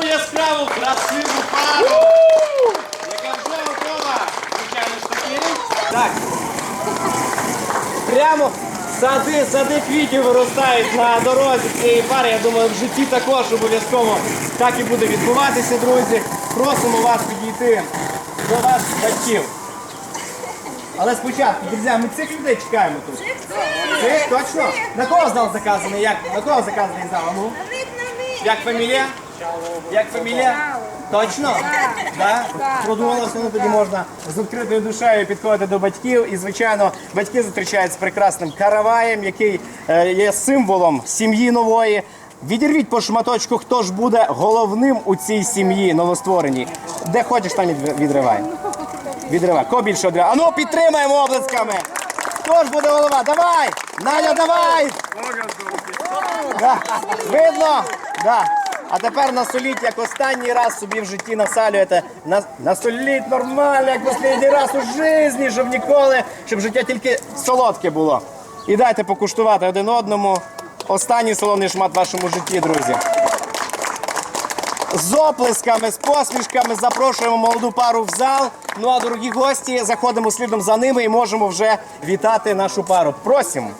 цю яскраву, красиву пару, яка вже готова. Звичайно ж таки. Так. Прямо сади, сади квітів виростають на дорозі цієї пари. Я думаю, в житті також обов'язково так і буде відбуватися, друзі. Просимо вас підійти до ваших батьків. Але спочатку, друзі, ми цих людей чекаємо тут. Цих, точно? На кого здал заказаний? Як? На кого заказаний здал? А Ну? Як фамілія? Як фамілія? Точно? Да? Продумалося, ну тоді можна з відкритою душею підходити до батьків. І, звичайно, батьки зустрічають з прекрасним караваєм, який е, є символом сім'ї нової. Відірвіть по шматочку, хто ж буде головним у цій сім'ї новоствореній. Де хочеш, там і відривай. Відривай. Кого більше відривай? А ну підтримаємо облисками. Хто ж буде голова? Давай! Надя, давай! Да. Видно? Да. А тепер насоліть, як останній раз собі в житті насалюєте. На, насоліть нормально, як останній раз у житті, щоб ніколи, щоб життя тільки солодке було. І дайте покуштувати один одному останній солоний шмат в вашому житті, друзі. З оплесками, з посмішками запрошуємо молоду пару в зал. Ну а дорогі гості, заходимо слідом за ними і можемо вже вітати нашу пару. Просимо.